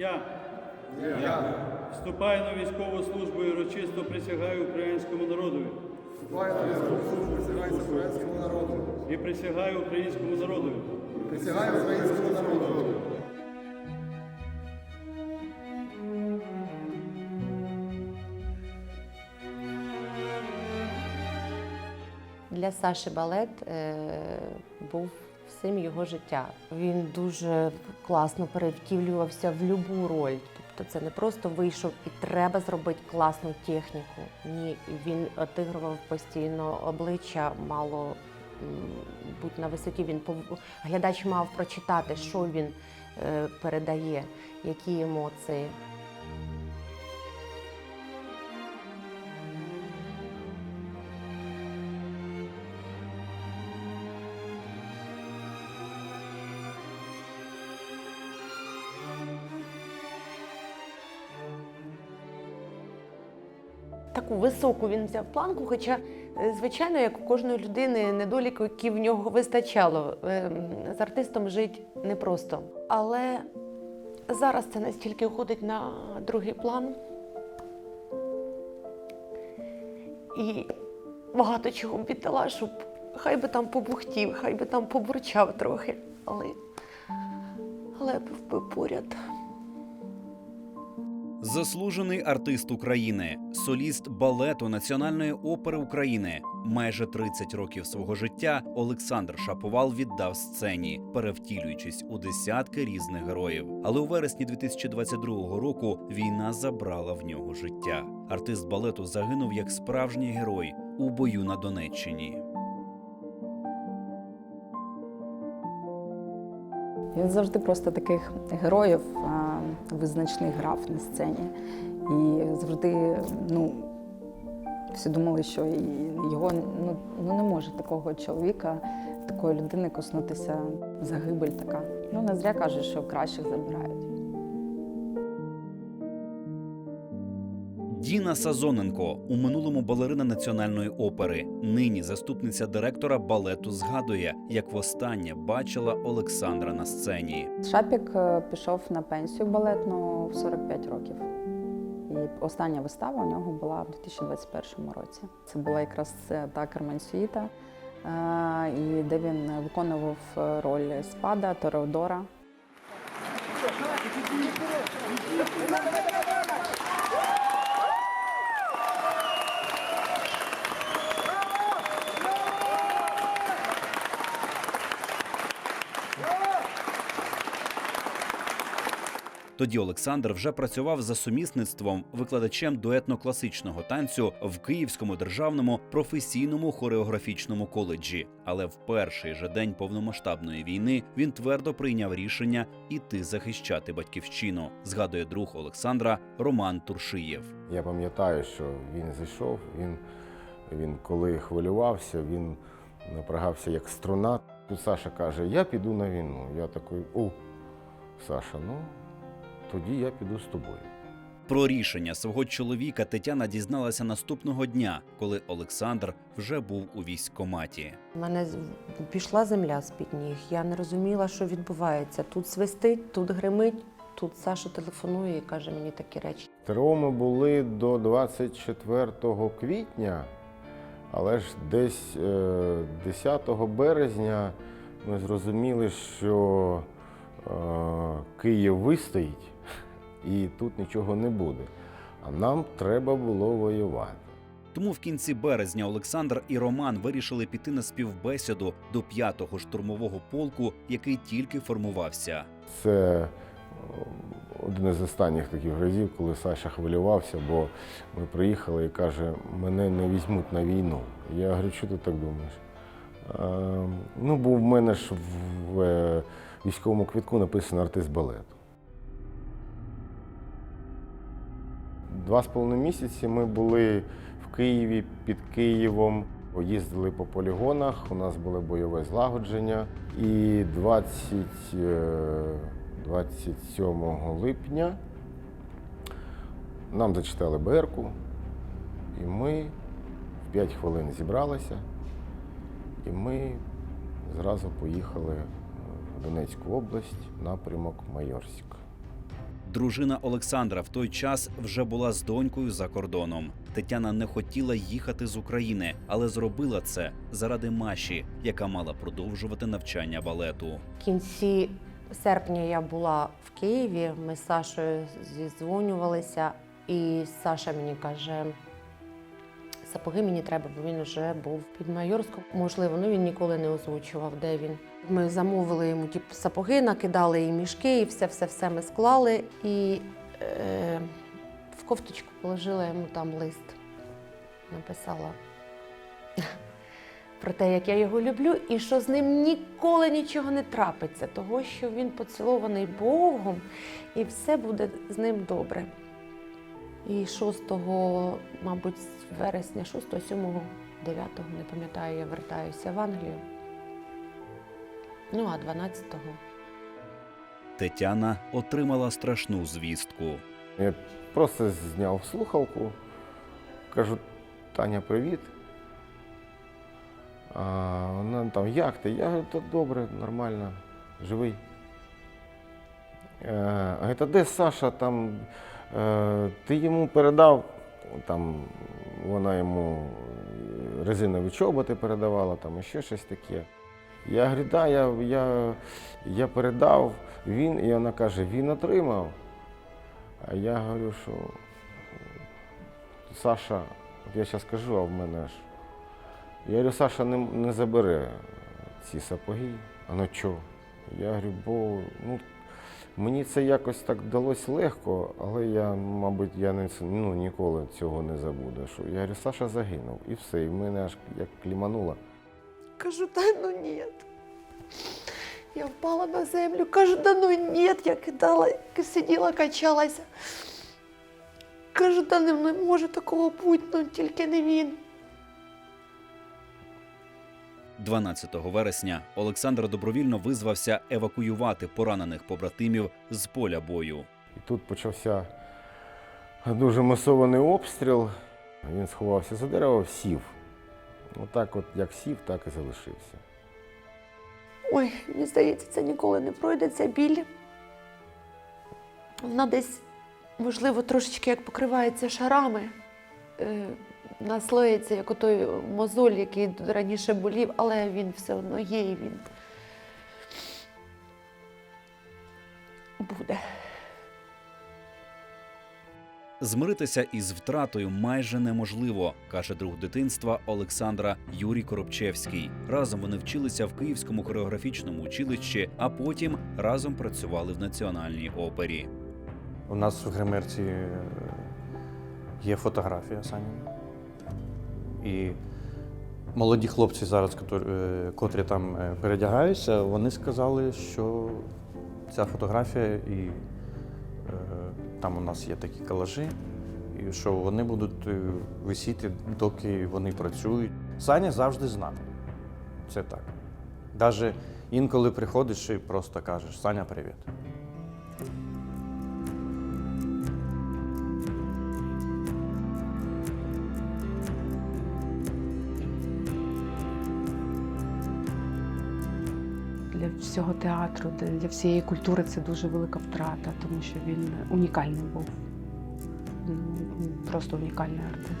Я. Я. Вступаю на військову службу і урочисто присягаю українському народові. Вступаю на військову службу, присягаю українському народу. І присягаю українському народові. Присягаю українському народу. Для Саші балет е, був всім його життя. Він дуже класно перевтілювався в будь-яку роль. Тобто це не просто вийшов і треба зробити класну техніку. Ні, він отигрував постійно обличчя, мало бути на висоті. Він глядач мав прочитати, що він е, передає, які емоції. Високу він взяв планку, хоча, е, звичайно, як у кожної людини, недоліки, які в нього вистачало. Ем, З артистом жити непросто. Але зараз це настільки уходить на другий план. І багато чого віддала, щоб хай би там побухтів, хай би там побурчав трохи. Але, але був би поряд. Заслужений артист України, соліст балету Національної опери України. Майже 30 років свого життя Олександр Шаповал віддав сцені, перевтілюючись у десятки різних героїв. Але у вересні 2022 року війна забрала в нього життя. Артист балету загинув як справжній герой у бою на Донеччині. Він завжди просто таких героїв визначний грав на сцені. І завжди, ну, всі думали, що його ну, ну не може такого чоловіка, такої людини коснутися загибель така. Ну, не зря кажуть, що кращих забирають. Діна Сазоненко у минулому балерина національної опери. Нині заступниця директора балету згадує, як востаннє бачила Олександра на сцені. Шапік е, пішов на пенсію балетну в 45 років. І остання вистава у нього була в 2021 році. Це була якраз е, та Карменсуїта, е, і де він виконував роль спада Тореодора. Тоді Олександр вже працював за сумісництвом викладачем дуетно-класичного танцю в Київському державному професійному хореографічному коледжі. Але в перший же день повномасштабної війни він твердо прийняв рішення іти захищати батьківщину. Згадує друг Олександра Роман Туршиєв. Я пам'ятаю, що він зайшов, він, він коли хвилювався, він напрягався як струна. Тут Саша каже, я піду на війну. Я такий, о, Саша, ну тоді я піду з тобою. Про рішення свого чоловіка Тетяна дізналася наступного дня, коли Олександр вже був у військкоматі. У мене пішла земля з-під ніг. Я не розуміла, що відбувається. Тут свистить, тут гримить, тут Саша телефонує і каже мені такі речі. ТРО ми були до 24 квітня, але ж десь е, 10 березня ми зрозуміли, що е, Київ вистоїть і тут нічого не буде. А нам треба було воювати. Тому в кінці березня Олександр і Роман вирішили піти на співбесіду до 5-го штурмового полку, який тільки формувався. Це е, один із останніх таких разів, коли Саша хвилювався, бо ми приїхали і каже, мене не візьмуть на війну. Я говорю, що ти так думаєш? «Е, ну, бо в мене ж в е, військовому квітку написано артист балету. Два з половиною місяці ми були в Києві під Києвом. Їздили по полігонах, у нас було бойове злагодження. І 20, е, 27 липня нам зачитали БРКу, і ми в 5 хвилин зібралися, і ми зразу поїхали в Донецьку область, напрямок Майорськ. Дружина Олександра в той час вже була з донькою за кордоном. Тетяна не хотіла їхати з України, але зробила це заради Маші, яка мала продовжувати навчання балету. В кінці серпня я була в Києві. Ми з Сашою зізвонювалися, і Саша мені каже. Сапоги мені треба, бо він вже був під Майорськом. Можливо, ну він ніколи не озвучував, де він. Ми замовили йому ті сапоги, накидали і мішки, і все, все, все ми склали. І е, в кофточку положила йому там лист. Написала про те, як я його люблю, і що з ним ніколи нічого не трапиться, того що він поцілований Богом, і все буде з ним добре. І 6, мабуть, вересня, 6, 7, 9, не пам'ятаю, я вертаюся в Англію. Ну, а 12-го. Тетяна отримала страшну звістку. Я просто зняв слухавку, кажу, Таня, привіт. А вона там, як ти? Я говорю, «Та добре, нормально, живий. Е, Говорить, де Саша там? Е, ти йому передав, там вона йому резинові чоботи передавала, там і ще щось таке. Я говорю, да, я, я, я передав, він, і вона каже, він отримав. А я говорю, що Саша, от я зараз кажу, а в мене ж. Я говорю, Саша не, не забере ці сапоги. А ну чого? Я говорю, бо ну, мені це якось так далось легко, але я, мабуть, я не, ну, ніколи цього не забуду. Що я говорю, Саша загинув. І все, і в мене аж як клімануло. Кажу, да ну ні. Я впала на землю, кажу, да ну ні, я кидала, сиділа, качалася. Кажу, да не може такого бути, ну тільки не він. 12 вересня Олександр добровільно визвався евакуювати поранених побратимів з поля бою. І тут почався дуже масований обстріл. Він сховався за дерево, сів. Отак, от як сів, так і залишився. Ой, мені здається, це ніколи не пройде, ця біль. Вона десь, можливо, трошечки як покривається шарами, е, наслоїться, як отой мозоль, який раніше болів, але він все одно є і він буде. Змиритися із втратою майже неможливо, каже друг дитинства Олександра Юрій Коробчевський. Разом вони вчилися в Київському хореографічному училищі, а потім разом працювали в національній опері. У нас в гримерці е, є фотографія Сані. І молоді хлопці зараз, котрі, е, котрі там е, передягаються, вони сказали, що ця фотографія і е, там у нас є такі колажі, і що вони будуть висіти, доки вони працюють. Саня завжди знав. Це так. Навіть інколи приходиш і просто кажеш Саня, привіт. Для всього театру, для- всієї культури це дуже велика втрата, тому що він унікальний був. Просто унікальний артист.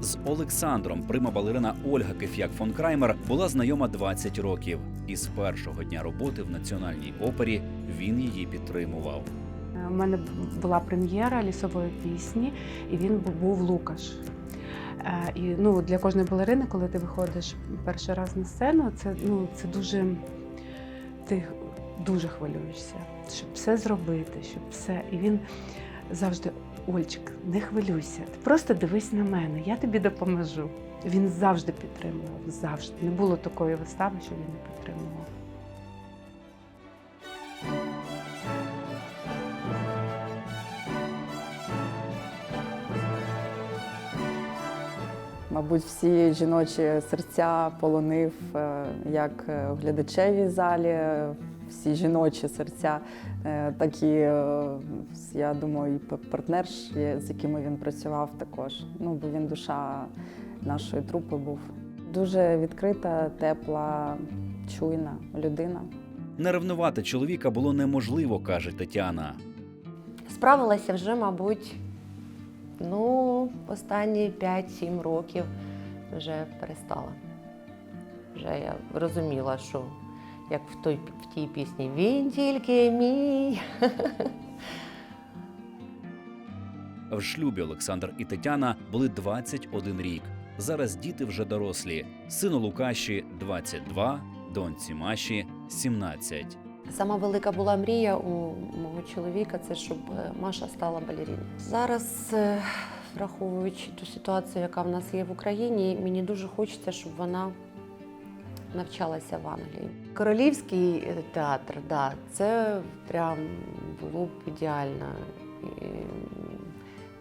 З Олександром прима балерина Ольга Кеф'як фон Краймер була знайома 20 років, і з першого дня роботи в національній опері він її підтримував. У мене була прем'єра лісової пісні, і він був Лукаш. Е, І ну, для кожної балерини, коли ти виходиш перший раз на сцену, це, ну, це дуже ти дуже хвилюєшся, щоб все зробити, щоб все. І він завжди, Ольчик, не хвилюйся, ти просто дивись на мене, я тобі допоможу. Він завжди підтримував, завжди. Не було такої вистави, що він не підтримував. Мабуть, всі жіночі серця полонив е, як е, в глядачевій залі, всі жіночі серця, е, так і, я думаю, і п- партнерш, є, з якими він працював також. Ну, бо він душа нашої трупи був. Дуже відкрита, тепла, чуйна людина. Не ревнувати чоловіка було неможливо, каже Тетяна. Справилася вже, мабуть, ну, останні 5-7 років вже перестала. Вже я розуміла, що як в, той, в тій пісні Він тільки мій. В шлюбі Олександр і Тетяна були 21 рік. Зараз діти вже дорослі. Сину Лукаші 22, доньці Маші 17. Сама велика була мрія у мого чоловіка це щоб е, Маша стала балеріною. Зараз, е, враховуючи ту ситуацію, яка в нас є в Україні, мені дуже хочеться, щоб вона навчалася в Англії. Королівський е, театр, да, це прям було б ідеально.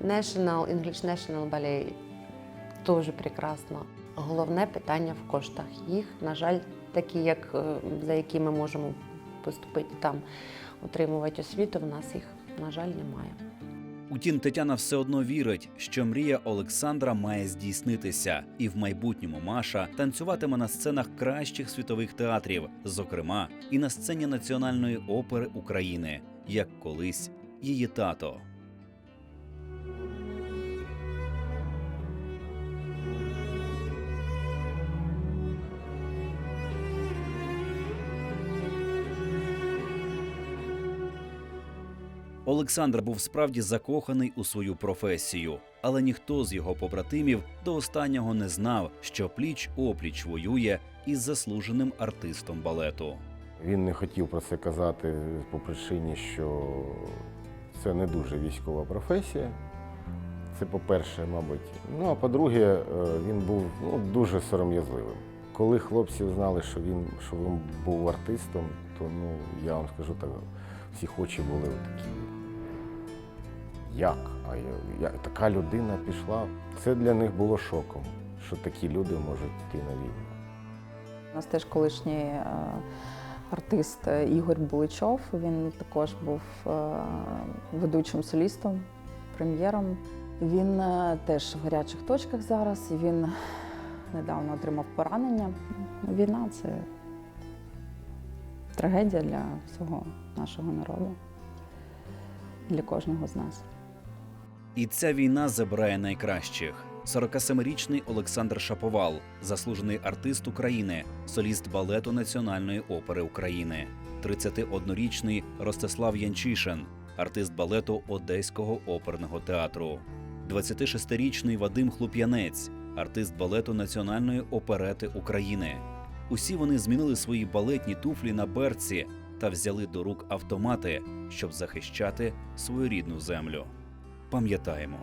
National, English National Ballet теж прекрасно. Головне питання в коштах. Їх, на жаль, такі, як, за які ми можемо поступити там, отримувати освіту, в нас їх, на жаль, немає. Утім, Тетяна все одно вірить, що мрія Олександра має здійснитися, і в майбутньому Маша танцюватиме на сценах кращих світових театрів, зокрема і на сцені Національної опери України, як колись її тато. Олександр був справді закоханий у свою професію, але ніхто з його побратимів до останнього не знав, що пліч опліч воює із заслуженим артистом балету. Він не хотів про це казати по причині, що це не дуже військова професія. Це по-перше, мабуть. Ну а по-друге, е, він був ну, дуже сором'язливим. Коли хлопці знали, що він, що він був артистом, то ну, я вам скажу так, всі очі були такі. Як? А я, я, така людина пішла. Це для них було шоком, що такі люди можуть йти на війну. У нас теж колишній е, артист е, Ігор Буличов. Він також був е, ведучим солістом, прем'єром. Він теж в гарячих точках зараз. Він недавно отримав поранення. Війна це трагедія для всього нашого народу, для кожного з нас. І ця війна забирає найкращих. 47-річний Олександр Шаповал, заслужений артист України, соліст балету Національної опери України, 31-річний Ростислав Янчишин, артист балету Одеського оперного театру, 26-річний Вадим Хлуп'янець, артист балету Національної оперети України. Усі вони змінили свої балетні туфлі на берці та взяли до рук автомати, щоб захищати свою рідну землю. Пам'ятаємо,